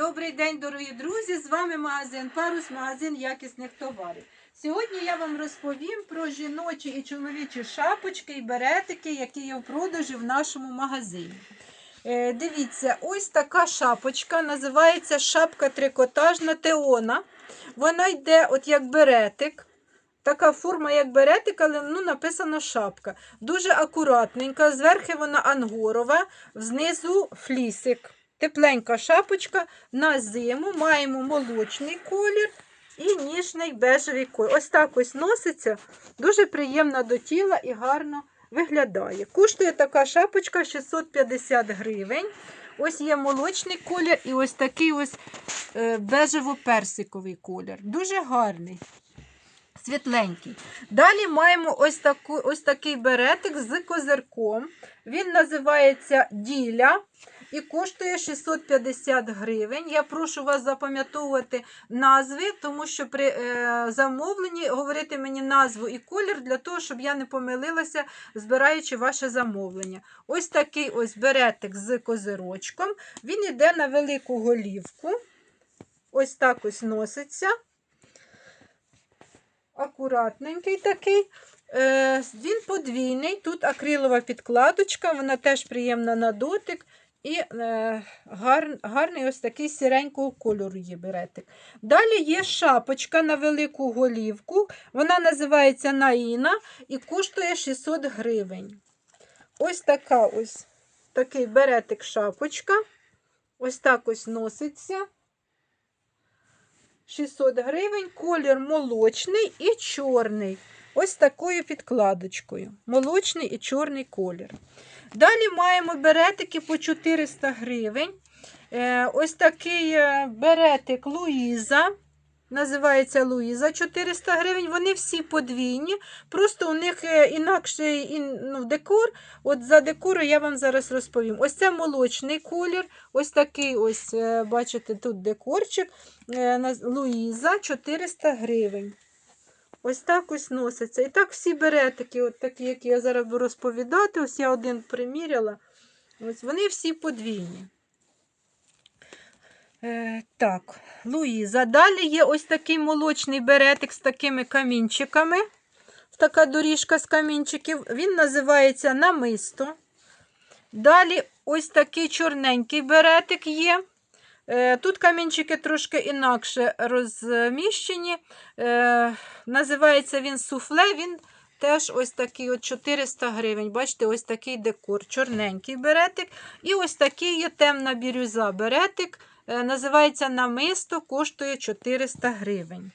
Добрий день, дорогі друзі! З вами магазин Парус, магазин якісних товарів. Сьогодні я вам розповім про жіночі і чоловічі шапочки і беретики, які є в продажі в нашому магазині. Е, дивіться, ось така шапочка, називається шапка трикотажна Теона. Вона йде от як беретик. Така форма, як беретик, але ну, написано шапка. Дуже акуратненька. Зверху вона ангорова, знизу флісик. Тепленька шапочка на зиму. Маємо молочний колір і ніжний бежевий колір. Ось так ось носиться. Дуже приємна до тіла і гарно виглядає. Коштує така шапочка 650 гривень. Ось є молочний колір і ось такий ось е, бежево-персиковий колір. Дуже гарний. Світленький. Далі маємо ось, таку, ось такий беретик з козирком. Він називається Діля і коштує 650 гривень. Я прошу вас запам'ятовувати назви, тому що при е, замовленні говорити мені назву і колір для того, щоб я не помилилася, збираючи ваше замовлення. Ось такий ось беретик з козирочком. Він йде на велику голівку. Ось так ось носиться акуратненький такий. Е, Він подвійний. Тут акрилова підкладочка, вона теж приємна на дотик. І е, гар, гарний ось такий сіренького кольору є беретик. Далі є шапочка на велику голівку. Вона називається Наїна і коштує 600 гривень. Ось така ось такий беретик шапочка. Ось так ось носиться. 600 гривень, колір молочний і чорний. Ось такою підкладочкою. Молочний і чорний колір. Далі маємо беретики по 400 гривень. Е, Ось такий е, беретик Луїза. Називається Луїза 400 гривень. Вони всі подвійні. Просто у них е, інакший ну, декор. От за декору я вам зараз розповім. Ось це молочний колір. Ось такий ось, бачите, тут декорчик. Луїза 400 гривень. Ось так ось носиться. І так всі беретики, от такі, які я зараз буду розповідати. Ось я один приміряла. Ось вони всі подвійні. Е, так, Луїза. Далі є ось такий молочний беретик з такими камінчиками. Така доріжка з камінчиків. Він називається намисто. Далі ось такий чорненький беретик є. Е, Тут камінчики трошки інакше розміщені. Е, Називається він суфле. Він теж ось такий от 400 гривень. Бачите, ось такий декор, чорненький беретик. І ось такий є темна бірюза беретик. Е, Називається намисто, коштує 400 гривень.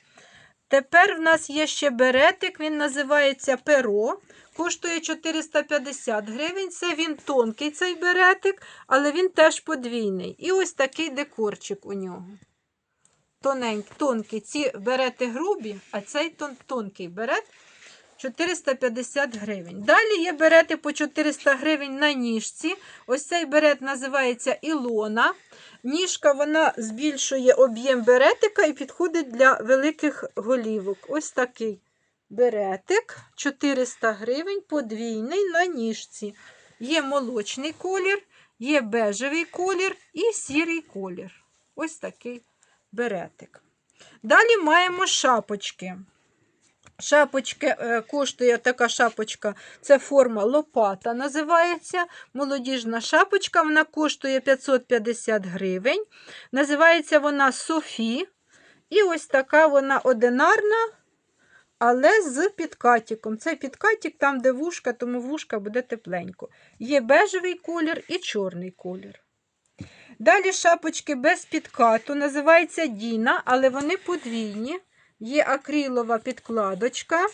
Тепер в нас є ще беретик, він називається перо. Коштує 450 гривень. Це він тонкий цей беретик, але він теж подвійний. І ось такий декорчик у нього. Тоненький, тонкий. Ці берети грубі, а цей тон, тонкий берет 450 гривень. Далі є берети по 400 гривень на ніжці. Ось цей берет називається Ілона. Ніжка вона збільшує об'єм беретика і підходить для великих голівок. Ось такий беретик 400 гривень, подвійний на ніжці. Є молочний колір, є бежевий колір і сірий колір. Ось такий беретик. Далі маємо шапочки. Шапочки е, коштує така шапочка, це форма лопата називається. Молодіжна шапочка, вона коштує 550 гривень. Називається вона Софі. І ось така вона одинарна, але з підкатіком. Це підкатік там, де вушка, тому вушка буде тепленько. Є бежевий колір і чорний колір. Далі шапочки без підкату, називається Діна, але вони подвійні. Є акрилова підкладочка.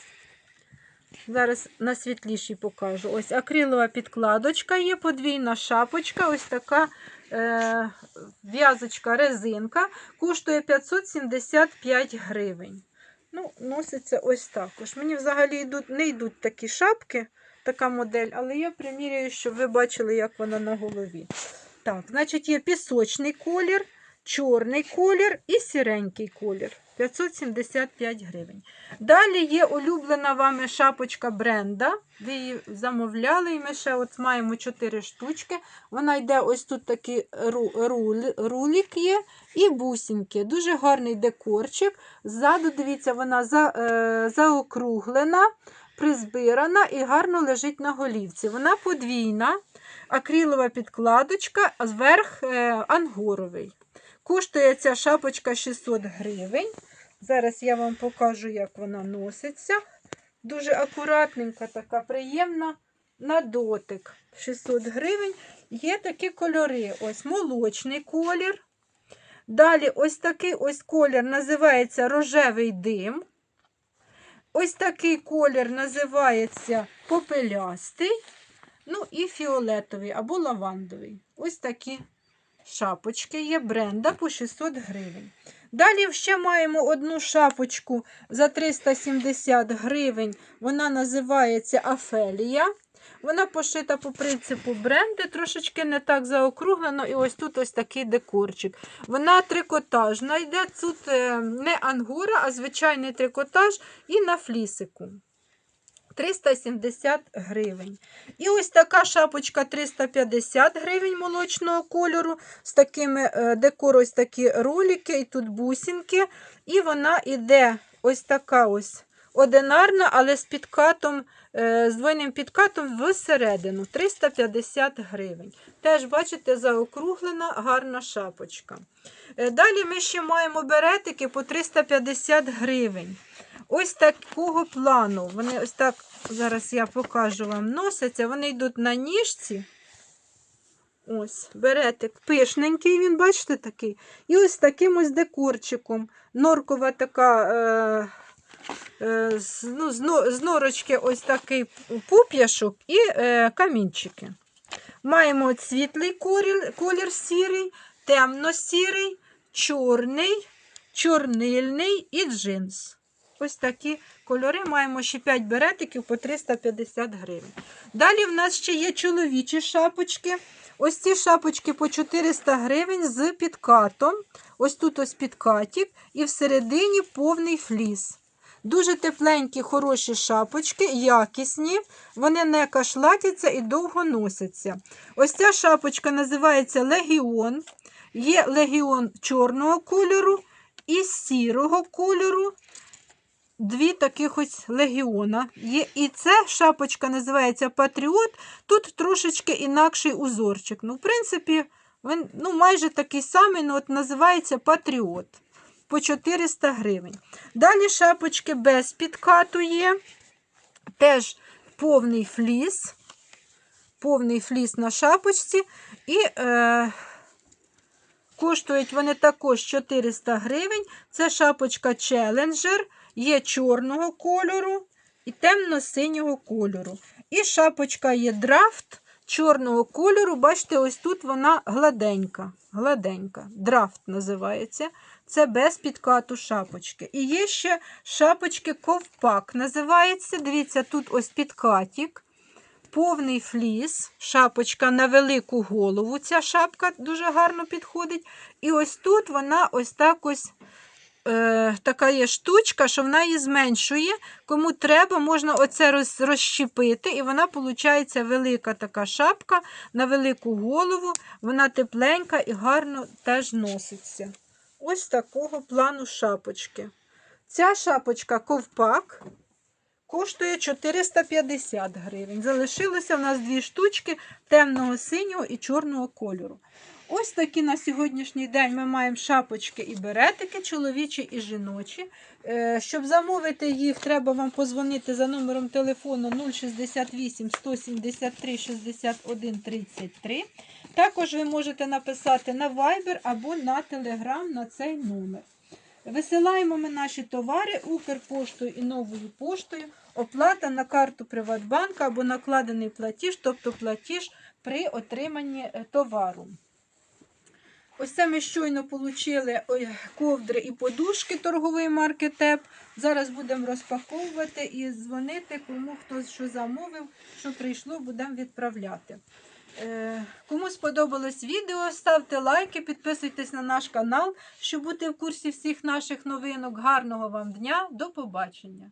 Зараз на світлішій покажу. Ось акрилова підкладочка є, подвійна шапочка, ось така е, в'язочка, резинка. Коштує 575 гривень. Ну, Носиться ось також. Мені взагалі йдуть, не йдуть такі шапки, така модель, але я приміряю, щоб ви бачили, як вона на голові. Так, значить, є пісочний колір, чорний колір і сіренький колір. 575 гривень. Далі є улюблена вами шапочка бренда. Ви її замовляли, і ми ще от маємо 4 штучки. Вона йде ось тут такий ру- рулік є і бусинки. Дуже гарний декорчик. Ззаду, дивіться, вона за, е, заокруглена, призбирана і гарно лежить на голівці. Вона подвійна, акрилова підкладочка, а зверх е, ангоровий. Коштує ця шапочка 600 гривень. Зараз я вам покажу, як вона носиться. Дуже акуратненька, така приємна на дотик. 600 гривень. Є такі кольори. Ось молочний колір. Далі ось такий ось колір називається рожевий дим. Ось такий колір називається попелястий. Ну і фіолетовий або лавандовий. Ось такі шапочки є бренда по 600 гривень. Далі ще маємо одну шапочку за 370 гривень. Вона називається Афелія. Вона пошита по принципу бренди, трошечки не так заокруглено, і ось тут ось такий декорчик. Вона трикотажна йде. Тут е, не ангура, а звичайний трикотаж і на флісику. 370 гривень. І ось така шапочка 350 гривень молочного кольору. З такими е, декор, ось такі ролики, і тут бусинки. І вона йде ось така ось одинарна, але з підкатом, е, з двойним підкатом всередину. 350 гривень. Теж, бачите, заокруглена гарна шапочка. Е, Далі ми ще маємо беретики по 350 гривень. Ось такого плану. Вони ось так, зараз я покажу вам, носяться. Вони йдуть на ніжці. Ось, беретик пишненький, він, бачите, такий. І ось таким ось декорчиком. Норкова така, е, е, з, ну, з, норочки ось такий пуп'яшок і е, камінчики. Маємо світлий колір, колір сірий, темно-сірий, чорний, чорнильний і джинс. Ось такі кольори. Маємо ще 5 беретиків по 350 гривень. Далі в нас ще є чоловічі шапочки. Ось ці шапочки по 400 гривень з підкатом. Ось тут ось підкатик, і всередині повний фліс. Дуже тепленькі, хороші шапочки, якісні, вони не кашлатяться і довго носяться. Ось ця шапочка називається Легіон. Є легіон чорного кольору і сірого кольору. Дві таких ось легіона. Є, і ця шапочка називається Патріот. Тут трошечки інакший узорчик. Ну, в принципі, він ну, майже такий самий, ну, от називається Патріот по 400 гривень. Далі шапочки без підкату є. Теж повний фліс. Повний фліс на шапочці. І е, коштують вони також 400 гривень. Це шапочка Challenger, є чорного кольору і темно-синього кольору. І шапочка є драфт чорного кольору. Бачите, ось тут вона гладенька. гладенька. Драфт називається. Це без підкату шапочки. І є ще шапочки ковпак. Називається. Дивіться, тут ось підкатик. Повний фліс, шапочка на велику голову. Ця шапка дуже гарно підходить. І ось тут вона ось так ось е, така є штучка, що вона її зменшує. Кому треба, можна оце роз, розщепити, і вона виходить велика така шапка на велику голову. Вона тепленька і гарно теж носиться. Ось такого плану шапочки. Ця шапочка ковпак. Коштує 450 гривень. Залишилося в нас дві штучки темного синього і чорного кольору. Ось такі на сьогоднішній день ми маємо шапочки і беретики, чоловічі і жіночі. Е, Щоб замовити їх, треба вам позвонити за номером телефону 068 173 61 33. Також ви можете написати на Viber або на Telegram на цей номер. Висилаємо ми наші товари Укрпоштою і новою поштою. Оплата на карту Приватбанка або накладений платіж, тобто платіж при отриманні е, товару. Ось це ми щойно отримали ковдри і подушки торгової марки ТЕП. Зараз будемо розпаковувати і дзвонити, кому хто що замовив, що прийшло, будемо відправляти. Е, Кому сподобалось відео, ставте лайки, підписуйтесь на наш канал, щоб бути в курсі всіх наших новинок. Гарного вам дня, до побачення!